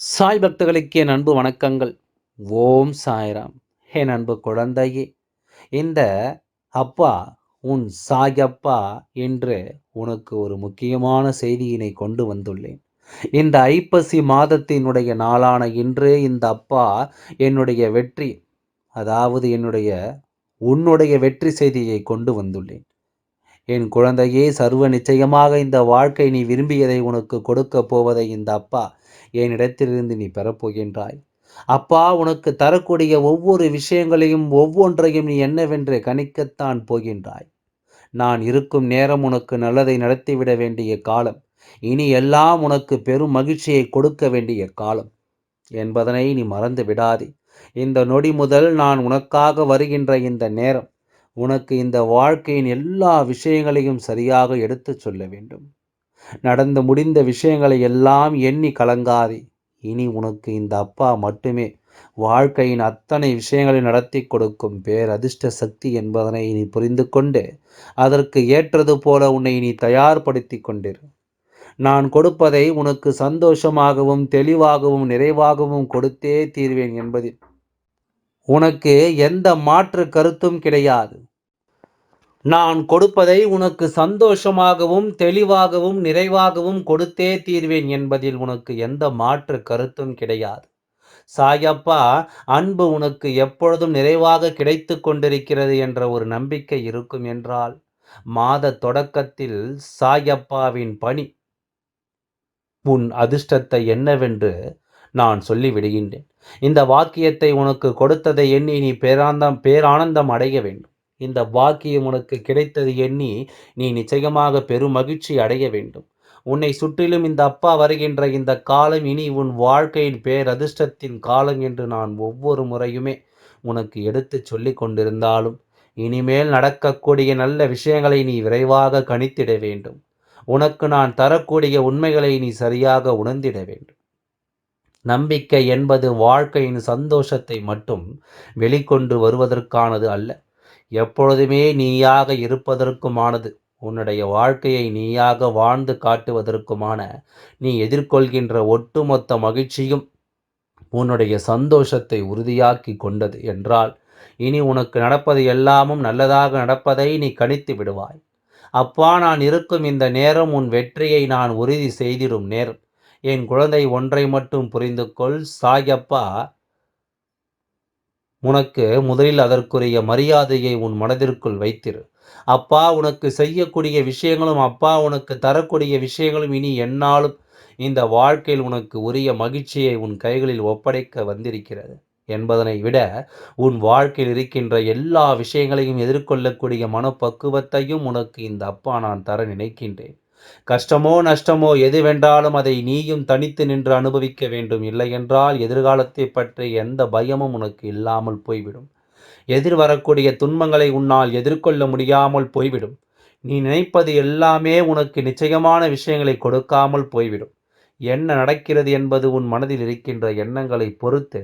சாய் பக்தர்களுக்கு என் அன்பு வணக்கங்கள். ஓம் சாய்ராம். என் அன்பு குழந்தையே இந்த அப்பா உன் சாயப்பா என்று உனக்கு ஒரு முக்கியமான செய்தியினை கொண்டு வந்துள்ளேன். இந்த ஐப்பசி மாதத்தினுடைய நாளான இன்று இந்த அப்பா என்னுடைய வெற்றி அதாவது என்னுடைய உன்னுடைய வெற்றி செய்தியை கொண்டு வந்துள்ளேன். என் குழந்தையே சர்வ நிச்சயமாக இந்த வாழ்க்கை நீ விரும்பியதை உனக்கு கொடுக்க போவதை இந்த அப்பா என்னிடத்திலிருந்து நீ பெறப்போகின்றாய் அப்பா உனக்கு தரக்கூடிய ஒவ்வொரு விஷயங்களையும் ஒவ்வொன்றையும் நீ என்னவென்று கணிக்கத்தான் போகின்றாய். நான் இருக்கும் நேரம் உனக்கு நல்லதை நடத்திவிட வேண்டிய காலம். இனி எல்லாம் உனக்கு பெரும் மகிழ்ச்சியை கொடுக்க வேண்டிய காலம். என்பதனை நீ மறந்து விடாதே. இந்த நொடி முதல் நான் உனக்காக வருகின்ற இந்த நேரம். உனக்கு இந்த வாழ்க்கையின் எல்லா விஷயங்களையும் சரியாக எடுத்துச் சொல்ல வேண்டும். நடந்து முடிந்த விஷயங்களை எல்லாம் எண்ணி கலங்காதே. இனி உனக்கு இந்த அப்பா மட்டுமே வாழ்க்கையின் அத்தனை விஷயங்களை நடத்தி கொடுக்கும் பேரதிர்ஷ்ட சக்தி என்பதனை நீ புரிந்து கொண்டு அதற்கு ஏற்றது போல உன்னை நீ தயார்படுத்தி கொண்டிரு. நான் கொடுப்பதை உனக்கு சந்தோஷமாகவும் தெளிவாகவும் நிறைவாகவும் கொடுத்தே தீர்வேன் என்பதில் உனக்கு எந்த மாற்று கருத்தும் கிடையாது. நான் கொடுப்பதை உனக்கு சந்தோஷமாகவும் தெளிவாகவும் நிறைவாகவும் கொடுத்தே தீர்வேன் என்பதில் உனக்கு எந்த மாற்று கருத்தும் கிடையாது. சாயப்பா அன்பு உனக்கு எப்பொழுதும் நிறைவாக கிடைத்து கொண்டிருக்கிறது என்ற ஒரு நம்பிக்கை இருக்கும் என்றால் மாத தொடக்கத்தில் சாயப்பாவின் பணி உன் அதிர்ஷ்டத்தை என்னவென்று நான் சொல்லிவிடுகின்றேன் இந்த வாக்கியத்தை உனக்கு கொடுத்ததை எண்ணி நீ பேராந்தம் பேரானந்தம் அடைய வேண்டும். இந்த வாக்கியம் உனக்கு கிடைத்தது எண்ணி நீ நிச்சயமாக பெரும் மகிழ்ச்சி அடைய வேண்டும். உன்னை சுற்றிலும் இந்த அப்பா வருகின்ற இந்த காலம் இனி உன் வாழ்க்கையின் பேரதிர்ஷ்டத்தின் காலம் என்று நான் ஒவ்வொரு முறையுமே உனக்கு எடுத்து சொல்லி கொண்டிருந்தாலும் இனிமேல் நடக்கக்கூடிய நல்ல விஷயங்களை நீ விரைவாக கணித்திட வேண்டும். உனக்கு நான் தரக்கூடிய உண்மைகளை நீ சரியாக உணர்ந்திட வேண்டும். நம்பிக்கை என்பது வாழ்க்கையின் சந்தோஷத்தை மட்டும் வெளிக்கொண்டு வருவதற்கானது அல்ல. எப்பொழுதுமே நீயாக இருப்பதற்குமானது. உன்னுடைய வாழ்க்கையை நீயாக வாழ்ந்து காட்டுவதற்குமான நீ எதிர்கொள்கின்ற ஒட்டுமொத்த மகிழ்ச்சியும் உன்னுடைய சந்தோஷத்தை உறுதியாக்கி கொண்டது என்றால் இனி உனக்கு நடப்பது எல்லாமும் நல்லதாக நடப்பதை நீ கணித்து விடுவாய். அப்பா நான் இருக்கும் இந்த நேரம் உன் வெற்றியை நான் உறுதி செய்திடும் நேரம். என் குழந்தை ஒன்றை மட்டும் புரிந்து கொள் சாயப்பா. உனக்கு முதலில் அதற்குரிய மரியாதையை உன் மனதிற்குள் வைத்திரு. அப்பா உனக்கு செய்யக்கூடிய விஷயங்களும் அப்பா உனக்கு தரக்கூடிய விஷயங்களும் இனி என்னாலும் இந்த வாழ்க்கையில் உனக்கு உரிய மகிழ்ச்சியை உன் கைகளில் ஒப்படைக்க வந்திருக்கிறது என்பதனை விட உன் வாழ்க்கையில் இருக்கின்ற எல்லா விஷயங்களையும் எதிர்கொள்ளக்கூடிய மனப்பக்குவத்தையும் உனக்கு இந்த அப்பா நான் தர நினைக்கின்றேன். கஷ்டமோ நஷ்டமோ எதுவென்றாலும் அதை நீயும் தனித்து நின்று அனுபவிக்க வேண்டும். இல்லையென்றால் எதிர்காலத்தை பற்றி எந்த பயமும் உனக்கு இல்லாமல் போய்விடும். எதிர் வரக்கூடிய துன்பங்களை உன்னால் எதிர்கொள்ள முடியாமல் போய்விடும். நீ நினைப்பது எல்லாமே உனக்கு நிச்சயமான விஷயங்களை கொடுக்காமல் போய்விடும். என்ன நடக்கிறது என்பது உன் மனதில் இருக்கின்ற எண்ணங்களை பொறுத்து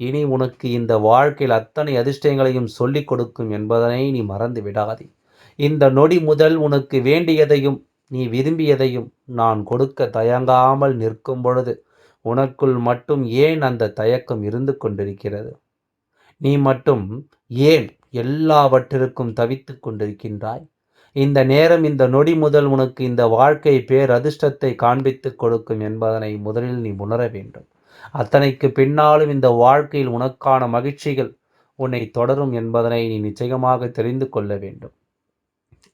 இனி உனக்கு இந்த வாழ்க்கையில் அத்தனை அதிர்ஷ்டங்களையும் சொல்லிக் கொடுக்கும் என்பதனை நீ மறந்து விடாதே. இந்த நொடி முதல் உனக்கு வேண்டியதையும் நீ விரும்பியதையும் நான் கொடுக்க தயங்காமல் நிற்கும் பொழுது உனக்குள் மட்டும் ஏன் அந்த தயக்கம் இருந்து கொண்டிருக்கிறது? நீ மட்டும் ஏன் எல்லாவற்றிற்கும் தவித்து கொண்டிருக்கின்றாய்? இந்த நேரம் இந்த நொடி முதல் உனக்கு இந்த வாழ்க்கை பேர் அதிர்ஷ்டத்தை காண்பித்து கொடுக்கும் என்பதனை முதலில் நீ உணர வேண்டும். அத்தனைக்கு பின்னாலும் இந்த வாழ்க்கையில் உனக்கான மகிழ்ச்சிகள் உன்னை தொடரும் என்பதனை நீ நிச்சயமாக தெரிந்து கொள்ள வேண்டும்.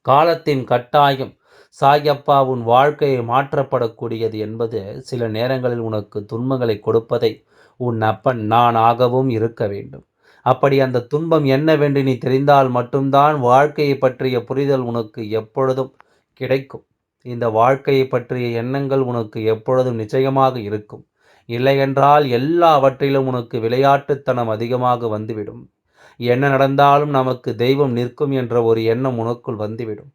காலத்தின் கட்டாயம் சாயப்பா உன் வாழ்க்கையை மாற்றப்படக்கூடியது என்பது சில நேரங்களில் உனக்கு துன்பங்களை கொடுப்பதை உன் அப்பன் நான் ஆகவும் இருக்க வேண்டும். அப்படி அந்த துன்பம் என்னவென்று நீ தெரிந்தால் மட்டும்தான் வாழ்க்கையை பற்றிய புரிதல் உனக்கு எப்பொழுதும் கிடைக்கும். இந்த வாழ்க்கையை பற்றிய எண்ணங்கள் உனக்கு எப்பொழுதும் நிச்சயமாக இருக்கும். இல்லையென்றால் எல்லாவற்றிலும் உனக்கு விளையாட்டுத்தனம் அதிகமாக வந்துவிடும். என்ன நடந்தாலும் நமக்கு தெய்வம் நிற்கும் என்ற ஒரு எண்ணம் உனக்குள் வந்துவிடும்.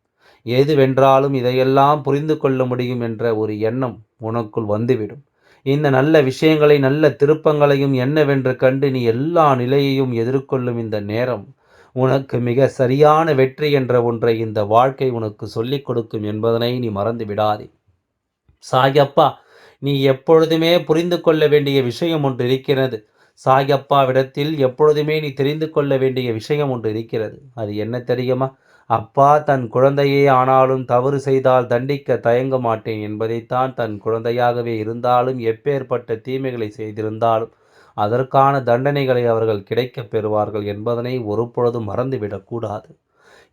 எதுவென்றாலும் இதையெல்லாம் புரிந்து கொள்ள முடியும் என்ற ஒரு எண்ணம் உனக்குள் வந்துவிடும். இந்த நல்ல விஷயங்களை நல்ல திருப்பங்களையும் என்னவென்று கண்டு நீ எல்லா நிலையையும் எதிர்கொள்ளும் இந்த நேரம் உனக்கு மிக சரியான வெற்றி என்ற ஒன்றை இந்த வாழ்க்கை உனக்கு சொல்லிக் கொடுக்கும் என்பதனை நீ மறந்து விடாதே. சாயப்பா நீ எப்பொழுதுமே புரிந்து கொள்ள வேண்டிய விஷயம் ஒன்று இருக்கிறது. சாயப்பாவிடத்தில் எப்பொழுதுமே நீ தெரிந்து கொள்ள வேண்டிய விஷயம் ஒன்று இருக்கிறது. அது என்ன தெரியுமா? அப்பா தன் குழந்தையே ஆனாலும் தவறு செய்தால் தண்டிக்க தயங்க மாட்டேன் என்பதைத்தான் தன் குழந்தையாகவே இருந்தாலும் எப்பேற்பட்ட தீமைகளை செய்திருந்தாலும் அதற்கான தண்டனைகளை அவர்கள் கிடைக்கப் பெறுவார்கள் என்பதனை ஒருபொழுதும் மறந்துவிடக்கூடாது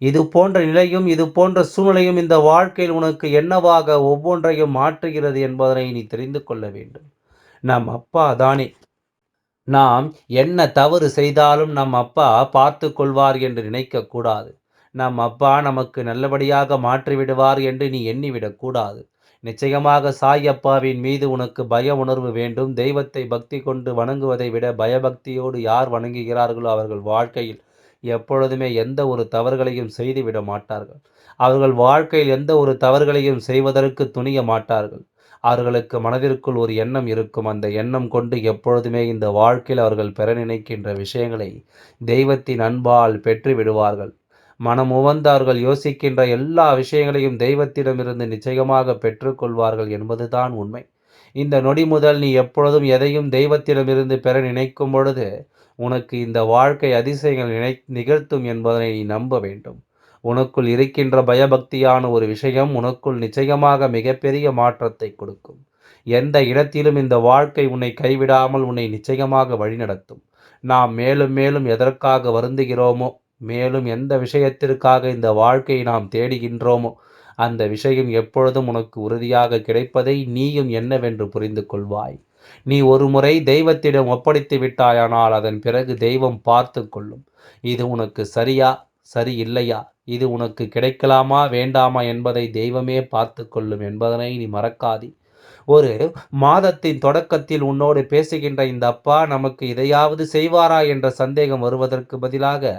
இது போன்ற நிலையும் இது போன்ற சூழ்நிலையும் இந்த வாழ்க்கையில் உனக்கு என்னவாக ஒவ்வொன்றையும் மாற்றுகிறது என்பதனை நீ தெரிந்து கொள்ள வேண்டும். நம் அப்பா தானே. நாம் என்ன தவறு செய்தாலும் நம் அப்பா பார்த்து கொள்வார் என்று நினைக்கக்கூடாது நம் அப்பா நமக்கு நல்லபடியாக மாற்றிவிடுவார் என்று நீ எண்ணிவிடக்கூடாது நிச்சயமாக சாய் அப்பாவின் மீது உனக்கு பய உணர்வு வேண்டும். தெய்வத்தை பக்தி கொண்டு வணங்குவதை விட பயபக்தியோடு யார் வணங்குகிறார்களோ அவர்கள் வாழ்க்கையில் எப்பொழுதுமே எந்த ஒரு தவறுகளையும் செய்துவிட மாட்டார்கள். அவர்கள் வாழ்க்கையில் எந்த ஒரு தவறுகளையும் செய்வதற்கு துணிய மாட்டார்கள். அவர்களுக்கு மனதிற்குள் ஒரு எண்ணம் இருக்கும். அந்த எண்ணம் கொண்டு எப்பொழுதுமே இந்த வாழ்க்கையில் அவர்கள் பெற நினைக்கின்ற விஷயங்களை தெய்வத்தின் அன்பால் பெற்று விடுவார்கள் மனம் உவந்தார்கள் யோசிக்கின்ற எல்லா விஷயங்களையும் தெய்வத்திடமிருந்து நிச்சயமாக பெற்றுக்கொள்வார்கள் என்பதுதான் உண்மை. இந்த நொடி முதல் நீ எப்பொழுதும் எதையும் தெய்வத்திடமிருந்து பெற நினைக்கும் பொழுது உனக்கு இந்த வாழ்க்கை அதிசயங்கள் நினை நிகழ்த்தும் என்பதனை நீ நம்ப வேண்டும். உனக்குள் இருக்கின்ற பயபக்தியான ஒரு விஷயம் உனக்குள் நிச்சயமாக மிகப்பெரிய மாற்றத்தை கொடுக்கும். எந்த இடத்திலும் இந்த வாழ்க்கை உன்னை கைவிடாமல் உன்னை நிச்சயமாக வழிநடத்தும். நாம் மேலும் மேலும் எதற்காக வருந்துகிறோமோ மேலும் எந்த விஷயத்திற்காக இந்த வாழ்க்கையை நாம் தேடுகின்றோமோ அந்த விஷயம் எப்பொழுதும் உனக்கு உறுதியாக கிடைப்பதை நீயும் என்னவென்று புரிந்து கொள்வாய். நீ ஒரு முறை தெய்வத்திடம் ஒப்படைத்து விட்டாயானால் அதன் பிறகு தெய்வம் பார்த்து கொள்ளும். இது உனக்கு சரியா சரி இல்லையா? இது உனக்கு கிடைக்கலாமா வேண்டாமா என்பதை தெய்வமே பார்த்து கொள்ளும் என்பதனை நீ மறக்காதி. ஒரு மாதத்தின் தொடக்கத்தில் உன்னோடு பேசுகின்ற இந்த அப்பா நமக்கு இதையாவது செய்வாரா என்ற சந்தேகம் வருவதற்கு பதிலாக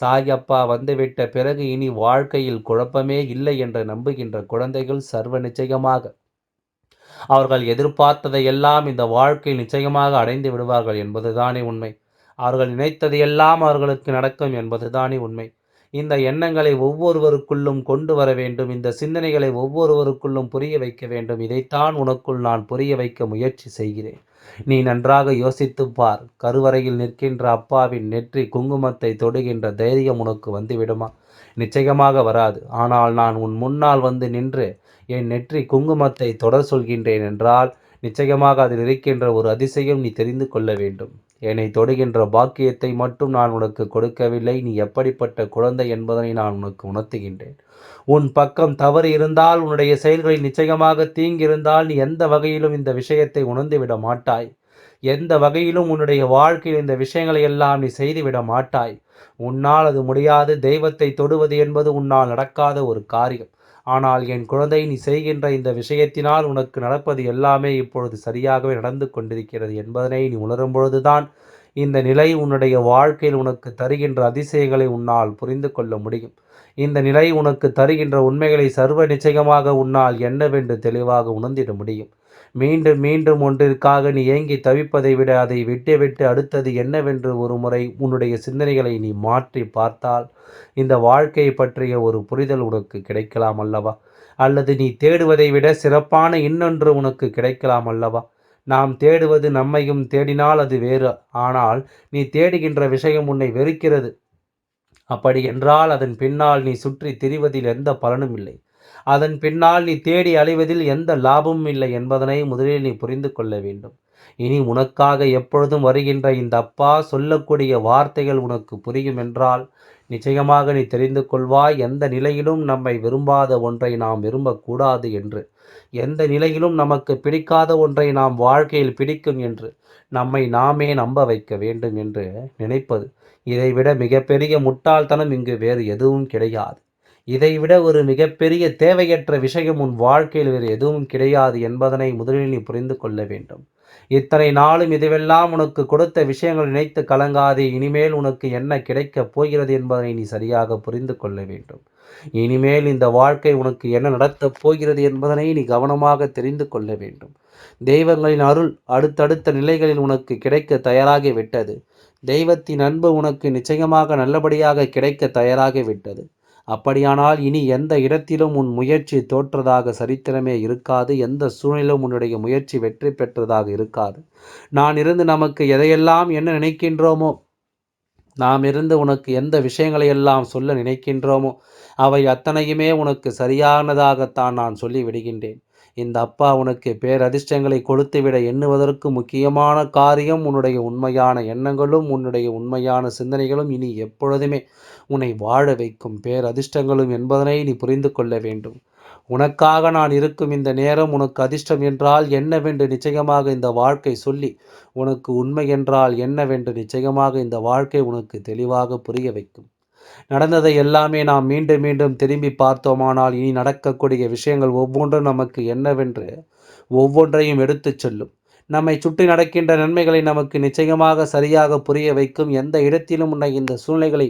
சாயப்பா வந்துவிட்ட பிறகு இனி வாழ்க்கையில் குழப்பமே இல்லை என்று நம்புகின்ற குழந்தைகள் சர்வ நிச்சயமாக. அவர்கள் எதிர்பார்த்ததை எல்லாம் இந்த வாழ்க்கையில் நிச்சயமாக அடைந்து விடுவார்கள் என்பதுதானே உண்மை. அவர்கள் நினைத்தது எல்லாம் அவர்களுக்கு நடக்கும் என்பதுதானே உண்மை. இந்த எண்ணங்களை ஒவ்வொருவருக்குள்ளும் கொண்டு வர வேண்டும். இந்த சிந்தனைகளை ஒவ்வொருவருக்குள்ளும் புரிய வைக்க வேண்டும். இதைத்தான் உனக்குள் நான் புரிய வைக்க முயற்சி செய்கிறேன். நீ நன்றாக யோசித்து பார். கருவறையில் நிற்கின்ற அப்பாவின் நெற்றி குங்குமத்தை தொடுகின்ற தைரியம் உனக்கு வந்துவிடுமா? நிச்சயமாக வராது. ஆனால் நான் உன் முன்னால் வந்து நின்று என் நெற்றி குங்குமத்தை தொடர் சொல்கின்றேன் என்றால் நிச்சயமாக அதில் இருக்கின்ற ஒரு அதிசயம் நீ தெரிந்து கொள்ள வேண்டும். என்னை தொடுகின்ற பாக்கியத்தை மட்டும் நான் உனக்கு கொடுக்கவில்லை. நீ எப்படிப்பட்ட குழந்தை என்பதனை நான் உனக்கு உணர்த்துகின்றேன். உன் பக்கம் தவறு இருந்தால் உன்னுடைய செயல்களில் நிச்சயமாக தீங்கிருந்தால் நீ எந்த வகையிலும் இந்த விஷயத்தை உணர்ந்துவிட மாட்டாய். எந்த வகையிலும் உன்னுடைய வாழ்க்கையில் இந்த விஷயங்களை எல்லாம் நீ செய்துவிட மாட்டாய். உன்னால் அது முடியாது. தெய்வத்தை தொடுவது என்பது உன்னால் நடக்காத ஒரு காரியம். ஆனால் என் குழந்தை நீ செய்கின்ற இந்த விஷயத்தினால் உனக்கு நடப்பது எல்லாமே இப்பொழுது சரியாகவே நடந்து கொண்டிருக்கிறது என்பதனை நீ உணரும் பொழுதுதான் இந்த நிலை உன்னுடைய வாழ்க்கையில் உனக்கு தருகின்ற அதிசயங்களை உன்னால் புரிந்து கொள்ள முடியும். இந்த நிலை உனக்கு தருகின்ற உண்மைகளை சர்வ நிச்சயமாக உன்னால் என்னவென்று தெளிவாக உணர்ந்திட முடியும். மீண்டும் மீண்டும் ஒன்றிற்காக நீ ஏங்கி தவிப்பதை விட அதை விட்டு விட்டு அடுத்தது என்னவென்று ஒரு முறை உன்னுடைய சிந்தனைகளை நீ மாற்றி பார்த்தால் இந்த வாழ்க்கையை பற்றிய ஒரு புரிதல் உனக்கு கிடைக்கலாம் அல்லவா? அல்லது நீ தேடுவதை விட சிறப்பான இன்னொன்று உனக்கு கிடைக்கலாம் அல்லவா? நாம் தேடுவது நம்மையும் தேடினால் அது வேறு. ஆனால் நீ தேடுகின்ற விஷயம் உன்னை வெறுக்கிறது. அப்படி என்றால் அதன் பின்னால் நீ சுற்றி திரிவதில் எந்த பலனும் இல்லை. அதன் பின்னால் நீ தேடி அலைவதில் எந்த லாபமும் இல்லை என்பதனை முதலில் நீ புரிந்து கொள்ள வேண்டும். இனி உனக்காக எப்பொழுதும் வருகின்ற இந்த அப்பா சொல்லக்கூடிய வார்த்தைகள் உனக்கு புரியும் என்றால் நிச்சயமாக நீ தெரிந்து கொள்வாய் எந்த நிலையிலும் நம்மை விரும்பாத ஒன்றை நாம் விரும்பக்கூடாது என்று. எந்த நிலையிலும் நமக்கு பிடிக்காத ஒன்றை நாம் வாழ்க்கையில் பிடிக்கும் என்று. நம்மை நாமே நம்ப வைக்க வேண்டும் என்று நினைப்பது. இதைவிட மிகப்பெரிய முட்டாள்தனம் இங்கு வேறு எதுவும் கிடையாது. இதைவிட ஒரு மிகப்பெரிய தேவையற்ற விஷயம் உன் வாழ்க்கையில் வேறு எதுவும் கிடையாது என்பதனை முதலில் நீ புரிந்து கொள்ள வேண்டும். இத்தனை நாளும் இதுவெல்லாம் உனக்கு கொடுத்த விஷயங்கள் நினைத்து கலங்காதே. இனிமேல் உனக்கு என்ன கிடைக்கப் போகிறது என்பதனை நீ சரியாக புரிந்து கொள்ள வேண்டும். இனிமேல் இந்த வாழ்க்கை உனக்கு என்ன நடத்தப் போகிறது என்பதனை நீ கவனமாக தெரிந்து கொள்ள வேண்டும். தெய்வங்களின் அருள் அடுத்தடுத்த நிலைகளில் உனக்கு கிடைக்க தயாராகி விட்டது. தெய்வத்தின் அன்பு உனக்கு நிச்சயமாக நல்லபடியாக கிடைக்க தயாராகி விட்டது. அப்படியானால் இனி எந்த இடத்திலும் உன் முயற்சி தோற்றதாக சரித்திரமே இருக்காது எந்த சூழ்நிலும் உன்னுடைய முயற்சி வெற்றி பெற்றதாக இருக்காது. நான் இருந்து நமக்கு எதையெல்லாம் என்ன நினைக்கின்றோமோ நாம் இருந்து உனக்கு எந்த விஷயங்களை எல்லாம் சொல்ல நினைக்கின்றோமோ அவை அத்தனையுமே உனக்கு சரியானதாகத்தான் நான் சொல்லி விடுகின்றேன் இந்த அப்பா உனக்கு பேரதிர்ஷ்டங்களை கொடுத்துவிட எண்ணுவதற்கு முக்கியமான காரியம் உன்னுடைய உண்மையான எண்ணங்களும் உன்னுடைய உண்மையான சிந்தனைகளும் இனி எப்பொழுதுமே உன்னை வாழ வைக்கும் பேரதிர்ஷ்டங்களும் என்பதனை நீ புரிந்து கொள்ள வேண்டும். உனக்காக நான் இருக்கும் இந்த நேரம் உனக்கு அதிர்ஷ்டம் என்றால் என்னவென்று நிச்சயமாக இந்த வாழ்க்கை சொல்லி உனக்கு உண்மை என்றால் என்னவென்று நிச்சயமாக இந்த வாழ்க்கை உனக்கு தெளிவாக புரிய வைக்கும். நடந்ததை எல்லாமே நாம் மீண்டும் மீண்டும் திரும்பி பார்த்தோமானால் இனி நடக்கக்கூடிய விஷயங்கள் ஒவ்வொன்றும் நமக்கு என்னவென்று ஒவ்வொன்றையும் எடுத்துச் செல்லும். நம்மை சுற்றி நடக்கின்ற நன்மைகளை நமக்கு நிச்சயமாக சரியாக புரிய வைக்கும் எந்த இடத்திலும் உன்னை இந்த சூழ்நிலைகளை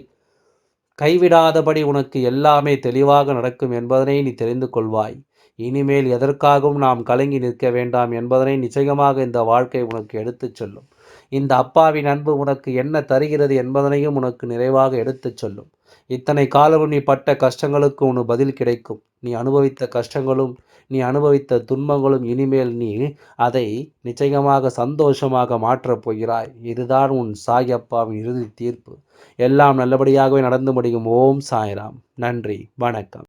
கைவிடாதபடி உனக்கு எல்லாமே தெளிவாக நடக்கும் என்பதனை நீ தெரிந்து கொள்வாய். இனிமேல் எதற்காகவும் நாம் கலங்கி நிற்க வேண்டாம் என்பதனை நிச்சயமாக இந்த வாழ்க்கை உனக்கு எடுத்துச் செல்லும். இந்த அப்பாவின் அன்பு உனக்கு என்ன தருகிறது என்பதனையும் உனக்கு நிறைவாக எடுத்துச் சொல்லும். இத்தனை காலமும் நீ பட்ட கஷ்டங்களுக்கு உனக்கு பதில் கிடைக்கும். நீ அனுபவித்த கஷ்டங்களும் நீ அனுபவித்த துன்பங்களும் இனிமேல் நீ அதை நிச்சயமாக சந்தோஷமாக மாற்றப் போகிறாய். இதுதான் உன் சாயப்பாவின் இறுதி தீர்ப்பு. எல்லாம் நல்லபடியாகவே நடந்து முடியும். ஓம் சாய்ராம். நன்றி. வணக்கம்.